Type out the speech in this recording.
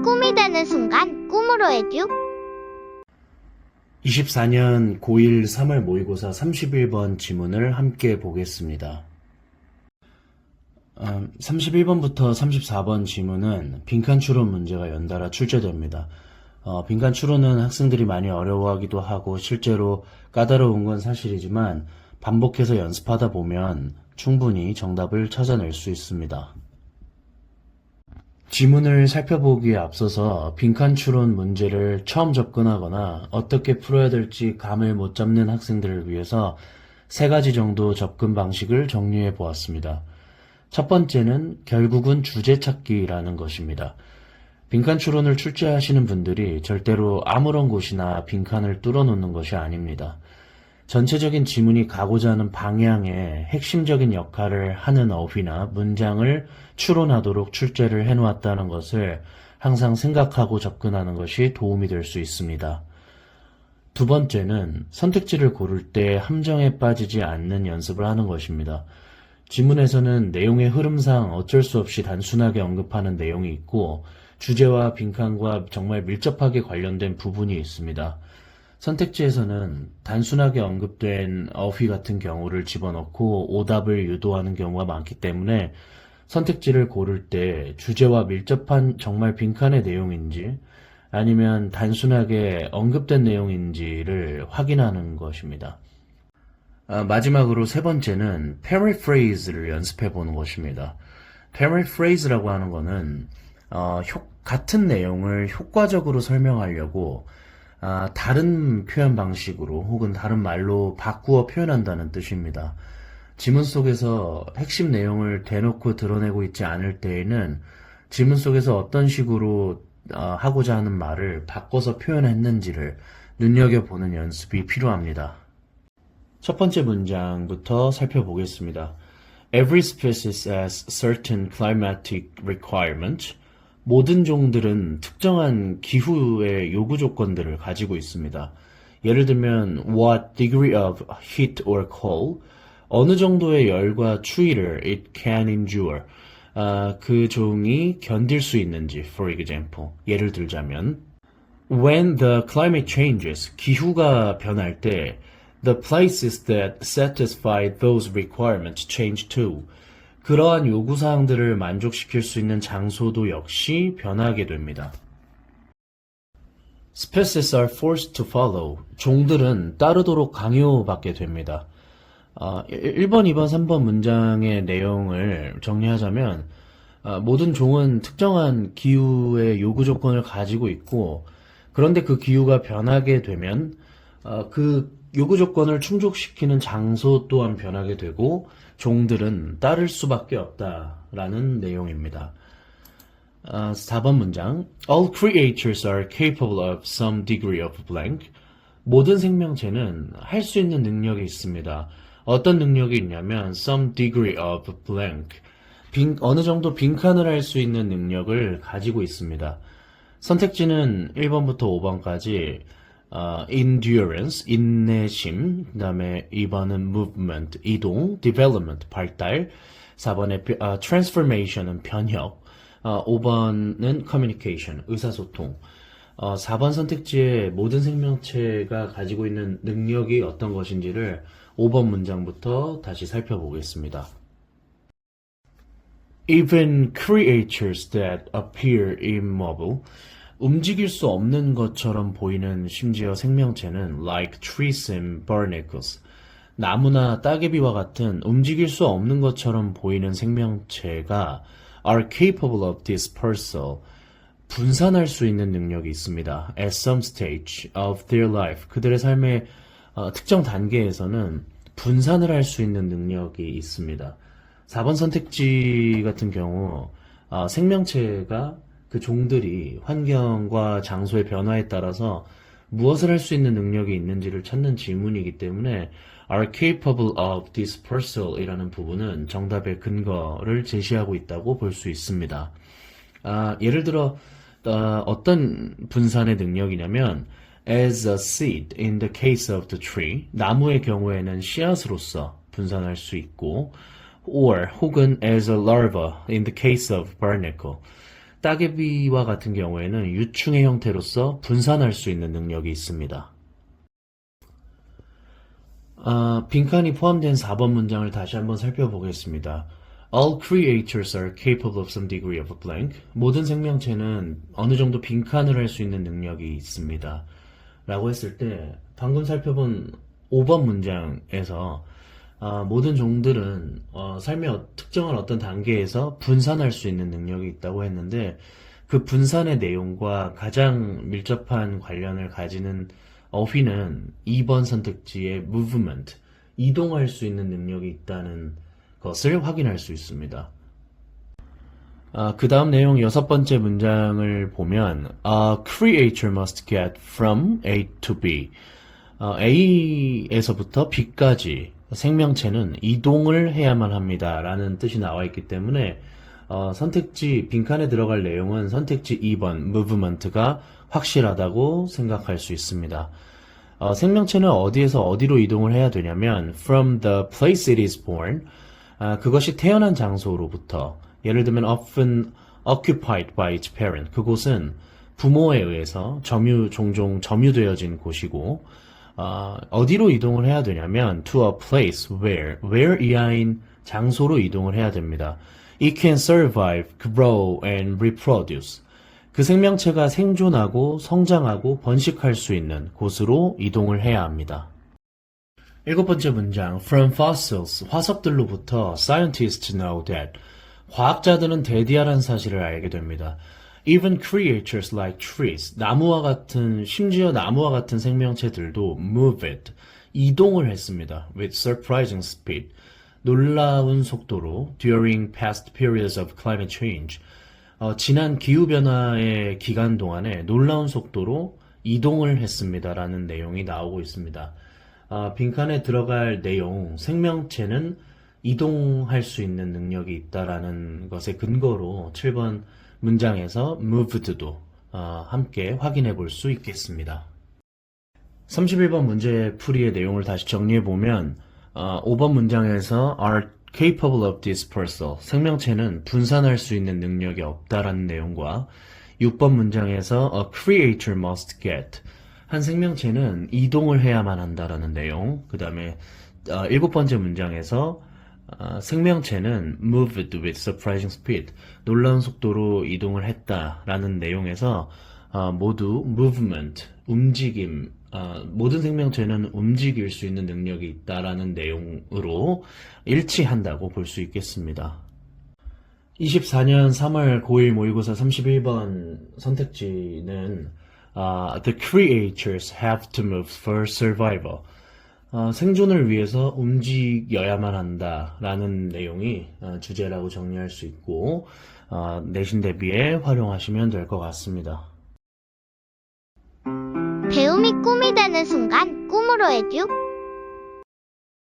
꿈이 되는 순간 꿈으로 해줘. 24년 고1 3월 모의고사 31번 지문을 함께 보겠습니다. 31번부터 34번 지문은 빈칸 추론 문제가 연달아 출제됩니다. 어, 빈칸 추론은 학생들이 많이 어려워하기도 하고 실제로 까다로운 건 사실이지만 반복해서 연습하다 보면 충분히 정답을 찾아낼 수 있습니다. 지문을 살펴보기에 앞서서 빈칸 추론 문제를 처음 접근하거나 어떻게 풀어야 될지 감을 못 잡는 학생들을 위해서 세 가지 정도 접근 방식을 정리해 보았습니다. 첫 번째는 결국은 주제 찾기라는 것입니다. 빈칸 추론을 출제하시는 분들이 절대로 아무런 곳이나 빈칸을 뚫어놓는 것이 아닙니다. 전체적인 지문이 가고자 하는 방향에 핵심적인 역할을 하는 어휘나 문장을 추론하도록 출제를 해 놓았다는 것을 항상 생각하고 접근하는 것이 도움이 될 수 있습니다. 두 번째는 선택지를 고를 때 함정에 빠지지 않는 연습을 하는 것입니다. 지문에서는 내용의 흐름상 어쩔 수 없이 단순하게 언급하는 내용이 있고 주제와 빈칸과 정말 밀접하게 관련된 부분이 있습니다. 선택지에서는 단순하게 언급된 어휘 같은 경우를 집어넣고 오답을 유도하는 경우가 많기 때문에 선택지를 고를 때 주제와 밀접한 정말 빈칸의 내용인지 아니면 단순하게 언급된 내용인지를 확인하는 것입니다. 아, 마지막으로 세 번째는 paraphrase를 연습해 보는 것입니다. paraphrase라고 하는 것은 어, 효- 같은 내용을 효과적으로 설명하려고 아, 다른 표현 방식으로 혹은 다른 말로 바꾸어 표현한다는 뜻입니다. 지문 속에서 핵심 내용을 대놓고 드러내고 있지 않을 때에는 지문 속에서 어떤 식으로 어, 하고자 하는 말을 바꿔서 표현했는지를 눈여겨보는 연습이 필요합니다. 첫 번째 문장부터 살펴보겠습니다. Every species has certain climatic requirement. 모든 종들은 특정한 기후의 요구 조건들을 가지고 있습니다. 예를 들면 what degree of heat or cold 어느 정도의 열과 추위를 it can endure 아, 그 종이 견딜 수 있는지 for example 예를 들자면 When the climate changes, 기후가 변할 때, the places that satisfy those requirements change too. 그러한 요구사항들을 만족시킬 수 있는 장소도 역시 변하게 됩니다. Species are forced to follow. 종들은 따르도록 강요받게 됩니다. 아, 1번, 2번, 3번 문장의 내용을 정리하자면, 아, 모든 종은 특정한 기후의 요구 조건을 가지고 있고, 그런데 그 기후가 변하게 되면, 어, 그 요구 조건을 충족시키는 장소 또한 변하게 되고, 종들은 따를 수밖에 없다라는 내용입니다. 아, 4번 문장. All creatures are capable of some degree of blank. 모든 생명체는 할 수 있는 능력이 있습니다. 어떤 능력이 있냐면 some degree of blank. 빈, 어느 정도 빈칸을 할 수 있는 능력을 가지고 있습니다. 선택지는 1번부터 5번까지 어, endurance, 인내심, 그 다음에 2번은 movement, 이동, development, 발달, 4번에 어, transformation은 변혁, 어, 5번은 communication, 의사소통. 어, 4번 선택지에 모든 생명체가 가지고 있는 능력이 어떤 것인지를 5번 문장부터 다시 살펴보겠습니다. Even creatures that appear immobile, 움직일 수 없는 것처럼 보이는 심지어 생명체는 like trees and barnacles, 나무나 따개비와 같은 움직일 수 없는 것처럼 보이는 생명체가 are capable of dispersal, 분산할 수 있는 능력이 있습니다. At some stage of their life, 그들의 삶의 어, 특정 단계에서는 분산을 할 수 있는 능력이 있습니다. 4번 선택지 같은 경우 어, 생명체가 그 종들이 환경과 장소의 변화에 따라서 무엇을 할 수 있는 능력이 있는지를 찾는 질문이기 때문에 are capable of dispersal 이라는 부분은 정답의 근거를 제시하고 있다고 볼 수 있습니다. 아, 예를 들어 어, 떤 분산의 능력이냐면 as a seed in the case of the tree 나무의 경우에는 씨앗으로서 분산할 수 있고 or 혹은 as a larva in the case of barnacle 따개비와 같은 경우에는 유충의 형태로서 분산할 수 있는 능력이 있습니다. 아, 빈칸이 포함된 4번 문장을 다시 한번 살펴보겠습니다. All creatures are capable of some degree of blank. 모든 생명체는 어느 정도 빈칸을 할 수 있는 능력이 있습니다. 라고 했을 때, 방금 살펴본 5번 문장에서, 아, 모든 종들은 어, 삶의 어- 특정한 어떤 단계에서 분산할 수 있는 능력이 있다고 했는데, 그 분산의 내용과 가장 밀접한 관련을 가지는 어휘는 2번 선택지의 movement, 이동할 수 있는 능력이 있다는 것을 확인할 수 있습니다. 그 다음 내용 여섯 번째 문장을 보면 A creature must get from A to B. 어, A에서부터 B까지 생명체는 이동을 해야만 합니다. 라는 뜻이 나와 있기 때문에 어, 선택지 빈칸에 들어갈 내용은 선택지 2번 movement가 확실하다고 생각할 수 있습니다. 어, 생명체는 어디에서 어디로 이동을 해야 되냐면 from the place it is born 아, 그것이 태어난 장소로부터 예를 들면 often occupied by its parent 그곳은 부모에 의해서 점유 종종 점유되어진 곳이고 어, 어디로 이동을 해야 되냐면 to a place where where 이하인 장소로 이동을 해야 됩니다. It can survive, grow and reproduce. 그 생명체가 생존하고 성장하고 번식할 수 있는 곳으로 이동을 해야 합니다. 일곱 번째 문장 From fossils, 화석들로부터 scientists know that 과학자들은 대디아라는 사실을 알게 됩니다. Even creatures like trees, 나무와 같은 심지어 나무와 같은 생명체들도 move it, 이동을 했습니다. With surprising speed, 놀라운 속도로 during past periods of climate change, 어, 지난 기후변화의 기간 동안에 놀라운 속도로 이동을 했습니다라는 내용이 나오고 있습니다. 아, 빈칸에 들어갈 내용, 생명체는 이동할 수 있는 능력이 있다라는 것의 근거로 7번 문장에서 moved도 어, 함께 확인해 볼 수 있겠습니다. 31번 문제 풀이의 내용을 다시 정리해 보면 5번 문장에서 are capable of dispersal 생명체는 분산할 수 있는 능력이 없다라는 내용과 6번 문장에서 a creature must get 한 생명체는 이동을 해야만 한다라는 내용 그 다음에 일곱 번째 문장에서 어, 생명체는 moved with surprising speed 놀라운 속도로 이동을 했다라는 내용에서 어, 모두 movement 움직임 어, 모든 생명체는 움직일 수 있는 능력이 있다라는 내용으로 일치한다고 볼 수 있겠습니다. 24년 3월 고1 모의고사 31번 선택지는 아, The creatures have to move for survival. 어, 생존을 위해서 움직여야만 한다라는 내용이 어, 주제라고 정리할 수 있고 어, 내신 대비에 활용하시면 될 것 같습니다. 배움이 꿈이 되는 순간 꿈으로 해듀